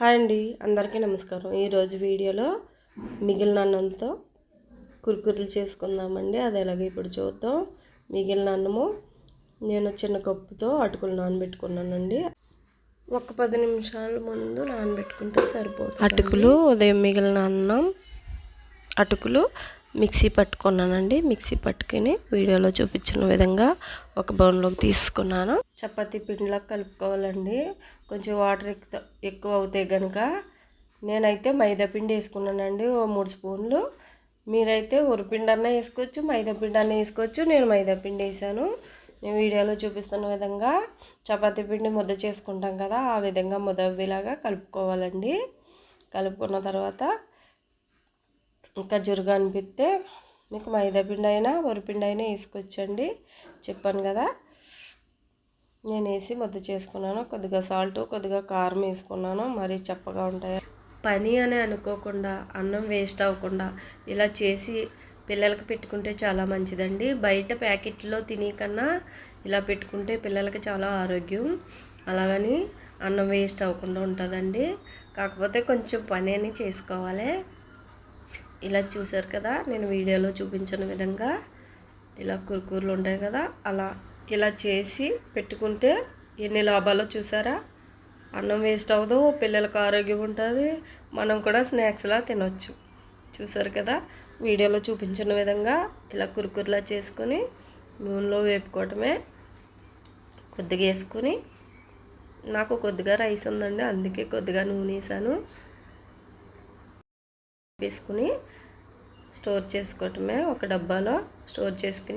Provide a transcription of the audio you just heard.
Hi అండి అందరికీ నమస్కారం. ఈరోజు వీడియోలో మిగిలిన అన్నంతో కురుకురులు చేసుకుందామండి. అది ఎలాగో ఇప్పుడు చూద్దాం. మిగిలిన అన్నము నేను చిన్న కప్పుతో అటుకులు నానబెట్టుకున్నానండి. ఒక పది నిమిషాల ముందు నానబెట్టుకుంటే సరిపోతుంది. అటుకులు ఉదయం మిగిలిన అన్నం అటుకులు మిక్సీ పట్టుకున్నానండి. మిక్సీ పట్టుకుని వీడియోలో చూపించిన విధంగా ఒక బౌన్లోకి తీసుకున్నాను. చపాతీ పిండిలా కలుపుకోవాలండి. కొంచెం వాటర్ ఎక్కువ ఎక్కువ అవుతాయి కనుక నేనైతే మైదా పిండి వేసుకున్నానండి ఓ మూడు స్పూన్లు. మీరైతే ఉరిపిండి అన్న వేసుకోవచ్చు మైదా పిండి అన్న వేసుకోవచ్చు. నేను మైదా పిండి వేసాను. నేను వీడియోలో చూపిస్తున్న విధంగా చపాతీ పిండి ముద్ద చేసుకుంటాం కదా ఆ విధంగా ముద్దవిలాగా కలుపుకోవాలండి. కలుపుకున్న తర్వాత ఇంకా జురుగా అనిపిస్తే మీకు మైదా పిండి అయినా వరిపిండి అయినా వేసుకొచ్చండి చెప్పాను కదా. నేను వేసి ముద్ద చేసుకున్నాను. కొద్దిగా సాల్ట్ కొద్దిగా కారం వేసుకున్నాను. మరీ చప్పగా ఉంటాయి? పని అని అనుకోకుండా అన్నం వేస్ట్ అవ్వకుండా ఇలా చేసి పిల్లలకి పెట్టుకుంటే చాలా మంచిదండి. బయట ప్యాకెట్లో తినే కన్నా ఇలా పెట్టుకుంటే పిల్లలకి చాలా ఆరోగ్యం. అలాగని అన్నం వేస్ట్ అవ్వకుండా ఉంటుందండి. కాకపోతే కొంచెం పని అని చేసుకోవాలి. ఇలా చూసారు కదా నేను వీడియోలో చూపించిన విధంగా ఇలా కురుకూరలు ఉంటాయి కదా అలా ఇలా చేసి పెట్టుకుంటే ఎన్ని లాభాలు చూసారా? అన్నం వేస్ట్ అవ్వదు పిల్లలకు ఆరోగ్యం ఉంటుంది మనం కూడా స్నాక్స్లా తినొచ్చు. చూసారు కదా? వీడియోలో చూపించిన విధంగా ఇలా కురుకురులా చేసుకొని నూనెలో వేపుకోవటమే కొద్దిగా వేసుకొని నాకు కొద్దిగా రైస్ ఉందండి అందుకే కొద్దిగా నూనె వేసాను. వేసుకుని స్టోర్ చేసుకోవటమే ఒక డబ్బాలో స్టోర్ చేసుకుని